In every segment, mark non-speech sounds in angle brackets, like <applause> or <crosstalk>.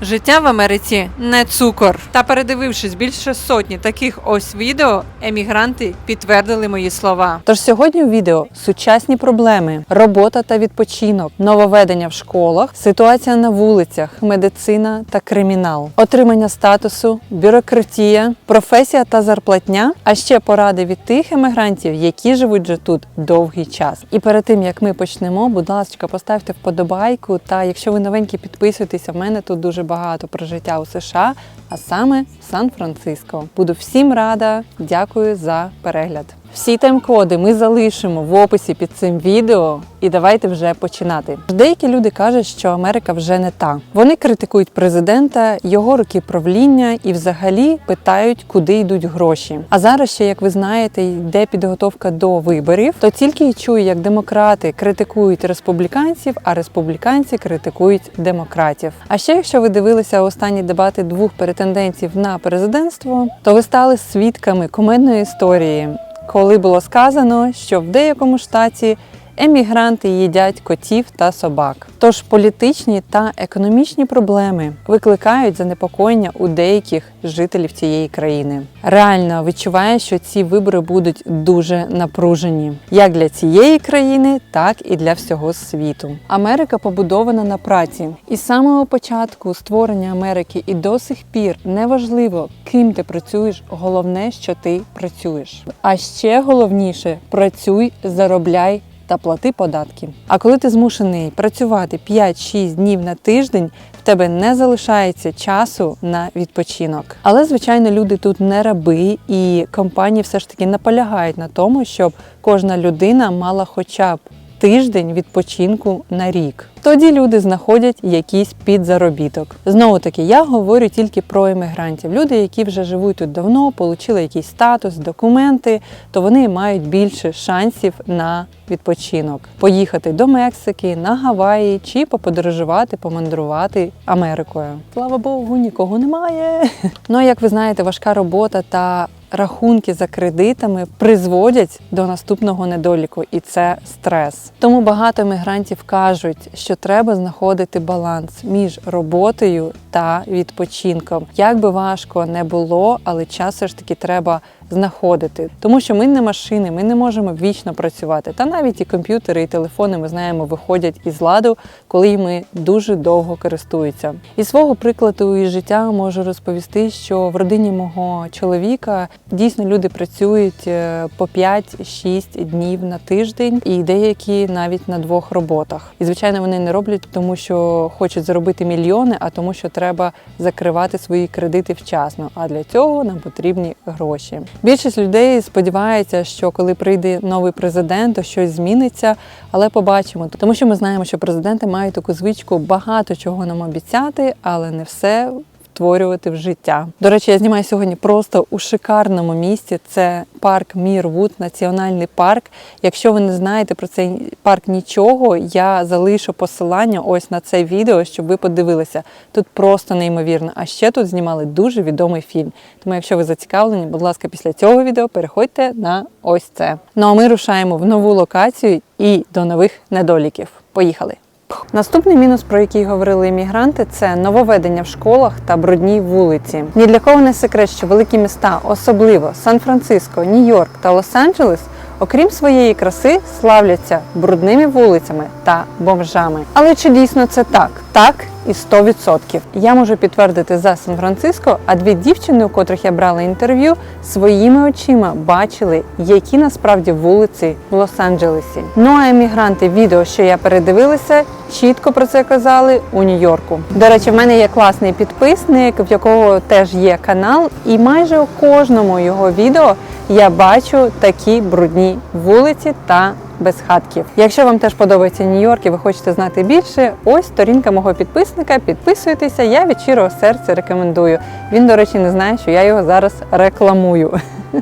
Життя в Америці не цукор. Та передивившись більше сотні таких ось відео, емігранти підтвердили мої слова. Тож сьогодні у відео сучасні проблеми, робота та відпочинок, нововведення в школах, ситуація на вулицях, медицина та кримінал, отримання статусу, бюрократія, професія та зарплатня, а ще поради від тих емігрантів, які живуть вже тут довгий час. І перед тим як ми почнемо, будь ласка, поставте вподобайку. Та якщо ви новенькі, підписуйтеся. В мене тут дуже багато про життя у США, а саме Сан-Франциско. Буду всім рада. Дякую за перегляд. Всі тайм-коди ми залишимо в описі під цим відео, і давайте вже починати. Деякі люди кажуть, що Америка вже не та. Вони критикують президента, його роки правління і взагалі питають, куди йдуть гроші. А зараз ще, як ви знаєте, йде підготовка до виборів, то тільки й чую, як демократи критикують республіканців, а республіканці критикують демократів. А ще, якщо ви дивилися останні дебати двох претендентів на президентство, то ви стали свідками кумедної історії коли було сказано, що в деякому штаті емігранти їдять котів та собак. Тож політичні та економічні проблеми викликають занепокоєння у деяких жителів цієї країни. Реально відчуваю, що ці вибори будуть дуже напружені як для цієї країни, так і для всього світу. Америка побудована на праці, і з самого початку створення Америки і до сих пір неважливо, ким ти працюєш, головне, що ти працюєш. А ще головніше працюй, заробляй та плати податки. А коли ти змушений працювати 5-6 днів на тиждень, в тебе не залишається часу на відпочинок. Але звичайно, люди тут не раби, і компанії все ж таки наполягають на тому, щоб кожна людина мала хоча б тиждень відпочинку на рік. Тоді люди знаходять якийсь підзаробіток. Знову таки, я говорю тільки про емігрантів. Люди, які вже живуть тут давно, отримали якийсь статус, документи, то вони мають більше шансів на відпочинок. Поїхати до Мексики, на Гаваї чи поподорожувати, помандрувати Америкою. Слава Богу, нікого немає. <laughs> Ну, як ви знаєте, важка робота та рахунки за кредитами призводять до наступного недоліку, і це стрес. Тому багато мігрантів кажуть, що треба знаходити баланс між роботою та відпочинком. Як би важко не було, але час все ж таки треба знаходити, тому що ми не машини, ми не можемо вічно працювати. Та навіть і комп'ютери, і телефони ми знаємо, виходять із ладу, коли ми дуже довго користуються. Із свого прикладу і життя можу розповісти, що в родині мого чоловіка дійсно люди працюють е, по 5-6 днів на тиждень, і деякі навіть на двох роботах. І звичайно, вони не роблять, тому що хочуть заробити мільйони, а тому, що треба закривати свої кредити вчасно. А для цього нам потрібні гроші. Більшість людей сподівається, що коли прийде новий президент, то щось зміниться, але побачимо. Тому що ми знаємо, що президенти мають таку звичку багато чого нам обіцяти, але не все. Втворювати в життя. До речі, я знімаю сьогодні просто у шикарному місці. Це парк Мірвуд, національний парк. Якщо ви не знаєте про цей парк нічого, я залишу посилання ось на це відео, щоб ви подивилися. Тут просто неймовірно. А ще тут знімали дуже відомий фільм. Тому, якщо ви зацікавлені, будь ласка, після цього відео переходьте на ось це. Ну а ми рушаємо в нову локацію і до нових недоліків. Поїхали! Наступний мінус, про який говорили іммігранти, це нововведення в школах та брудні вулиці. Ні для кого не секрет, що великі міста, особливо Сан-Франциско, Нью-Йорк та Лос-Анджелес, окрім своєї краси, славляться брудними вулицями та бомжами. Але чи дійсно це так? Так і 100%. Я можу підтвердити за Сан-Франциско, а дві дівчини, у котрих я брала інтерв'ю, своїми очима бачили, які насправді вулиці в Лос-Анджелесі. Ну а емігранти відео, що я передивилася, чітко про це казали у Нью-Йорку. До речі, в мене є класний підписник, в якого теж є канал, і майже у кожному його відео я бачу такі брудні вулиці та безхатків. Якщо вам теж подобається Нью-Йорк і ви хочете знати більше, ось сторінка мого підписника. Підписуйтеся, я від щирого серця рекомендую. Він, до речі, не знає, що я його зараз рекламую. <laughs>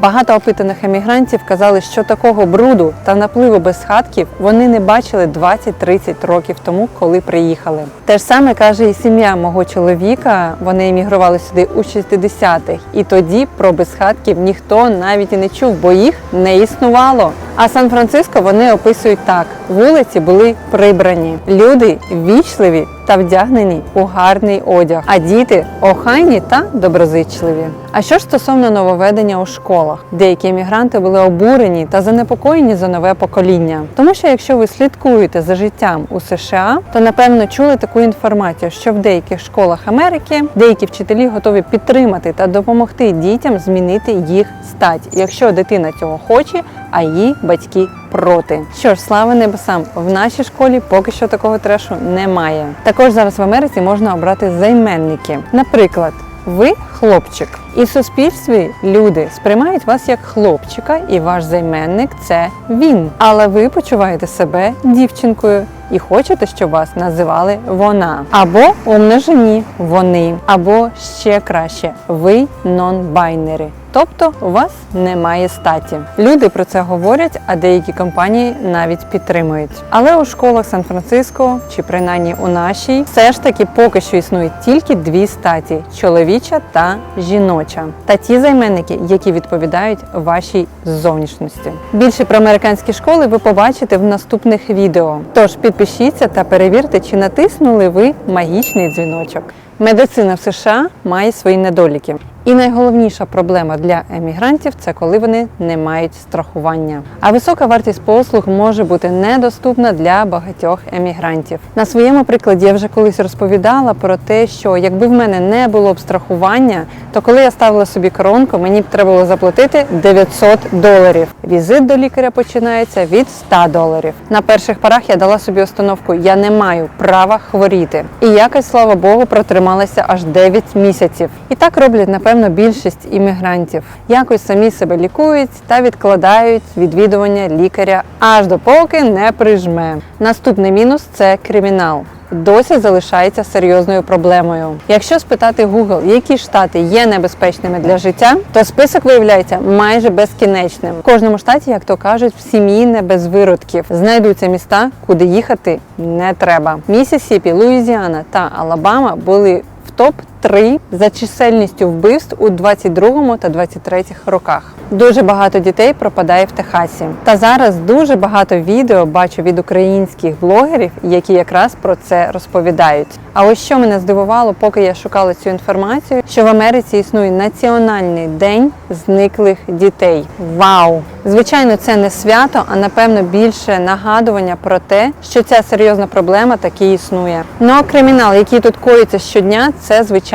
Багато опитаних емігрантів казали, що такого бруду та напливу безхатків вони не бачили 20-30 років тому, коли приїхали. Те ж саме каже і сім'я мого чоловіка. Вони емігрували сюди у 60-х, і тоді про безхатків ніхто навіть і не чув, бо їх не існувало. А Сан-Франциско вони описують так: вулиці були прибрані, люди вічливі та вдягнені у гарний одяг, а діти охайні та доброзичливі. А що ж стосовно нововведення у школах, деякі емігранти були обурені та занепокоєні за нове покоління. Тому що якщо ви слідкуєте за життям у США, то напевно чули таку інформацію, що в деяких школах Америки деякі вчителі готові підтримати та допомогти дітям змінити їх стать, якщо дитина цього хоче, а її батьки проти. Що ж, слава небесам, в нашій школі поки що такого трешу немає. Також зараз в Америці можна обрати займенники. Наприклад. Ви хлопчик, і в суспільстві люди сприймають вас як хлопчика, і ваш займенник це він. Але ви почуваєте себе дівчинкою і хочете, щоб вас називали вона, або у множині вони, або ще краще ви нон-байнери. Тобто у вас немає статі. Люди про це говорять, а деякі компанії навіть підтримують. Але у школах Сан-Франциско, чи принаймні у нашій, все ж таки поки що існують тільки дві статі чоловіча та жіноча. Та ті займенники, які відповідають вашій зовнішності. Більше про американські школи ви побачите в наступних відео. Тож підпишіться та перевірте, чи натиснули ви магічний дзвіночок. Медицина в США має свої недоліки. І найголовніша проблема для емігрантів це коли вони не мають страхування. А висока вартість послуг може бути недоступна для багатьох емігрантів. На своєму прикладі я вже колись розповідала про те, що якби в мене не було б страхування, то коли я ставила собі коронку, мені б треба було заплатити 900 доларів. Візит до лікаря починається від 100 доларів. На перших порах я дала собі установку: я не маю права хворіти. І якось, слава Богу, протрималася аж 9 місяців. І так роблять, напевно, більшість іммігрантів. Якось самі себе лікують та відкладають відвідування лікаря аж допоки не прижме. Наступний мінус це кримінал. Досі залишається серйозною проблемою. Якщо спитати Google, які штати є небезпечними для життя, то список виявляється майже безкінечним. В кожному штаті, як то кажуть, в сім'ї не без виродків. Знайдуться міста, куди їхати не треба. Місісіпі, Луїзіана та Алабама були в топ 3 за чисельністю вбивств у 22 та 23 роках. Дуже багато дітей пропадає в Техасі. Та зараз дуже багато відео бачу від українських блогерів, які якраз про це розповідають. А ось що мене здивувало, поки я шукала цю інформацію, що в Америці існує національний день зниклих дітей. Вау! Звичайно, це не свято, а напевно більше нагадування про те, що ця серйозна проблема таки існує. Ну а кримінал, який тут коїться щодня, це звичайно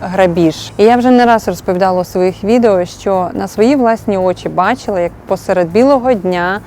грабіж. І я вже не раз розповідала у своїх відео, що на свої власні очі бачила, як посеред білого дня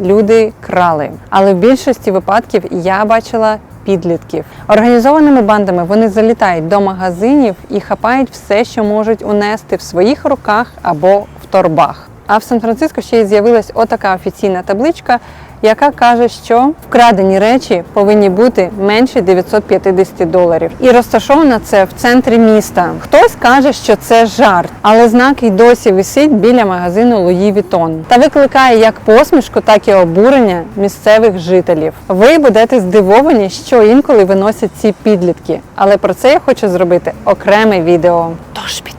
люди крали. Але в більшості випадків я бачила. Підлітків організованими бандами вони залітають до магазинів і хапають все, що можуть унести в своїх руках або в торбах. А в Сан-Франциско ще й з'явилась отака офіційна табличка, яка каже, що вкрадені речі повинні бути менше 950 доларів. І розташовано це в центрі міста. Хтось каже, що це жарт, але знак і досі висить біля магазину Луї Вітон та викликає як посмішку, так і обурення місцевих жителів. Ви будете здивовані, що інколи виносять ці підлітки. Але про це я хочу зробити окреме відео. Тож підпишіться.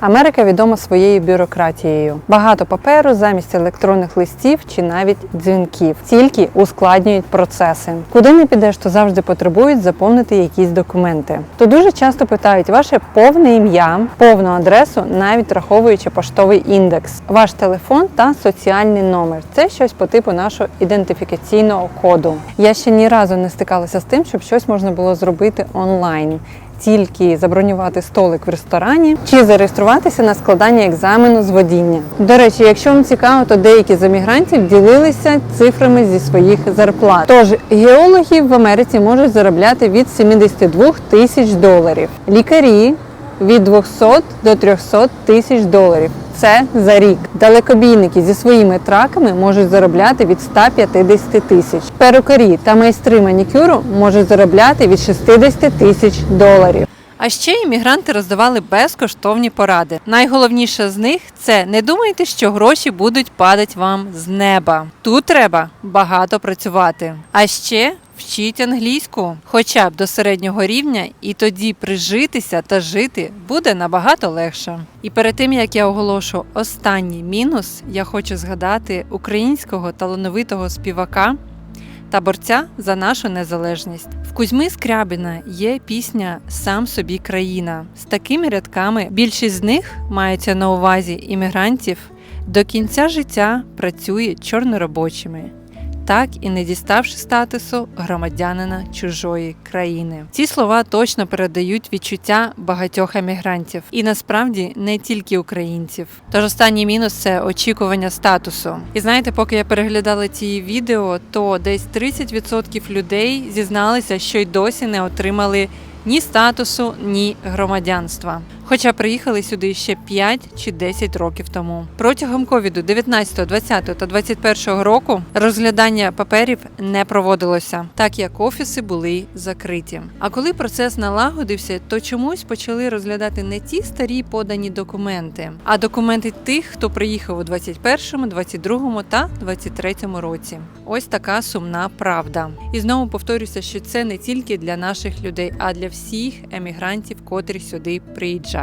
Америка відома своєю бюрократією. Багато паперу замість електронних листів чи навіть дзвінків. Тільки ускладнюють процеси. Куди не підеш, то завжди потребують заповнити якісь документи. То дуже часто питають ваше повне ім'я, повну адресу, навіть враховуючи поштовий індекс, ваш телефон та соціальний номер. Це щось по типу нашого ідентифікаційного коду. Я ще ні разу не стикалася з тим, щоб щось можна було зробити онлайн тільки забронювати столик в ресторані чи зареєструватися на складання екзамену з водіння. До речі, якщо вам цікаво, то деякі з емігрантів ділилися цифрами зі своїх зарплат. Тож геологи в Америці можуть заробляти від 72 тисяч доларів, лікарі від 200 до 300 тисяч доларів. Це за рік. Далекобійники зі своїми траками можуть заробляти від 150 тисяч. Перукарі та майстри манікюру можуть заробляти від 60 тисяч доларів. А ще іммігранти роздавали безкоштовні поради. Найголовніше з них це не думайте, що гроші будуть падати вам з неба. Тут треба багато працювати. А ще вчіть англійську, хоча б до середнього рівня, і тоді прижитися та жити буде набагато легше. І перед тим як я оголошу останній мінус, я хочу згадати українського талановитого співака та борця за нашу незалежність. В Кузьми Скрябіна є пісня Сам собі країна. З такими рядками більшість з них мається на увазі іммігрантів, до кінця життя працює чорноробочими так і не діставши статусу громадянина чужої країни. Ці слова точно передають відчуття багатьох емігрантів, і насправді не тільки українців. Тож останній мінус це очікування статусу. І знаєте, поки я переглядала ці відео, то десь 30% людей зізналися, що й досі не отримали. Ні статусу, ні громадянства. Хоча приїхали сюди ще 5 чи 10 років тому. Протягом ковіду 19, 20 та 21 року розглядання паперів не проводилося, так як офіси були закриті. А коли процес налагодився, то чомусь почали розглядати не ті старі подані документи, а документи тих, хто приїхав у 21, 22 та 23 році. Ось така сумна правда. І знову повторюся, що це не тільки для наших людей, а для всіх емігрантів, котрі сюди приїжджають.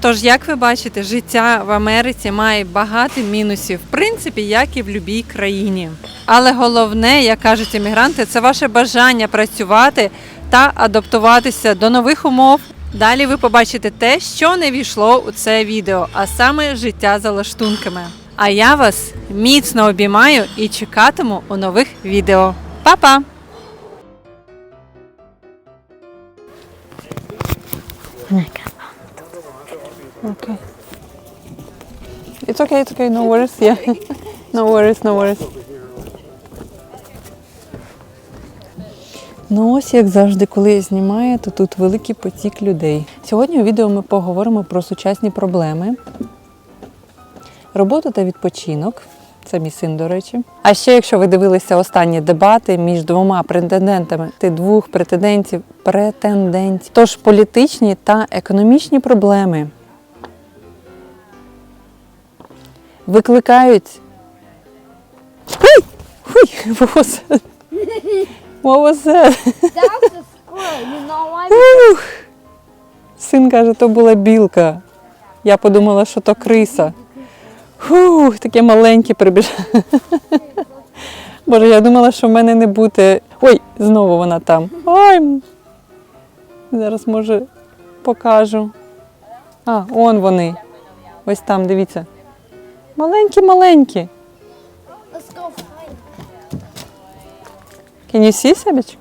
Тож, як ви бачите, життя в Америці має багато мінусів, в принципі, як і в будь-якій країні. Але головне, як кажуть емігранти, це ваше бажання працювати та адаптуватися до нових умов. Далі ви побачите те, що не війшло у це відео, а саме життя за лаштунками. А я вас міцно обіймаю і чекатиму у нових відео. Па-па! Okay. It's okay, it's okay, no worries, yeah. <laughs> No worries, no worries. Ну ось як завжди, коли я знімаю, то тут великий потік людей. Сьогодні у відео ми поговоримо про сучасні проблеми, роботу та відпочинок. Це мій син, до речі. А ще, якщо ви дивилися останні дебати між двома претендентами, ти двох претендентів, претендентів, тож політичні та економічні проблеми squirrel. You know why? Ух! Син каже, то була білка. Я подумала, що то криса. Фух, таке маленьке прибіжало. Боже, я думала, що в мене не буде. Ой, знову вона там. Ой. Зараз може покажу. А, он вони. Ось там, дивіться. Маленькі-маленькі. Can you see, Себечка?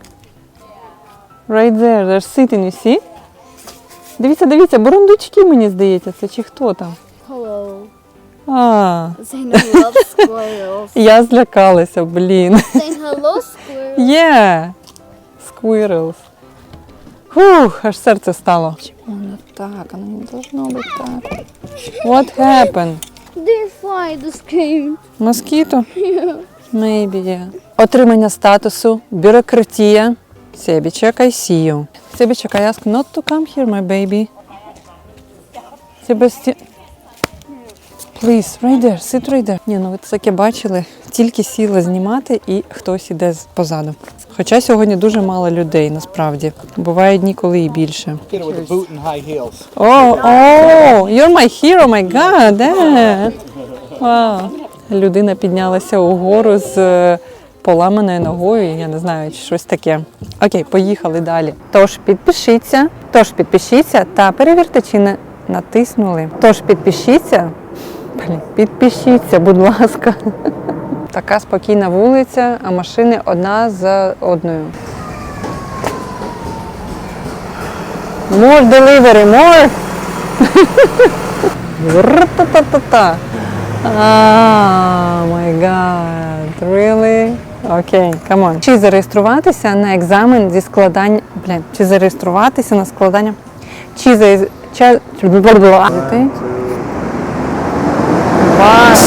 Right there, they're sitting, you see? Дивіться, дивіться, бурундучки, мені здається, це чи хто там? Hello. А, Saying love squirrels. <laughs> я злякалася, блін. Saying hello, squirrel. Yeah. Squirrels. Фух, аж серце стало. Чому не так? Воно не должно бути так. What happened? They fly the screen. Москіто? <laughs> Maybe, yeah. Отримання статусу, бюрократія. Себічек, I see you. Себічек, I ask not to come here, my baby. Себастьян. Please, right there, sit right there. Ні, ну ви таке бачили. Тільки сіла знімати і хтось іде позаду. Хоча сьогодні дуже мало людей, насправді. Бувають дні, коли і більше. О, о, you're my hero, my God, yeah. Вау. Людина піднялася угору з е, поламаною ногою, я не знаю, чи щось таке. Окей, поїхали далі. Тож підпишіться, тож підпишіться та перевірте, чи не натиснули. Тож підпишіться. Блін, підпишіться, будь ласка. Така спокійна вулиця, а машини одна за одною. More delivery, more! Р-та-та-та-та. Ah, my God, really? Окей, on. Чи зареєструватися на екзамен зі складання... Блін, чи зареєструватися на складання... Чи за... Чи... Вау.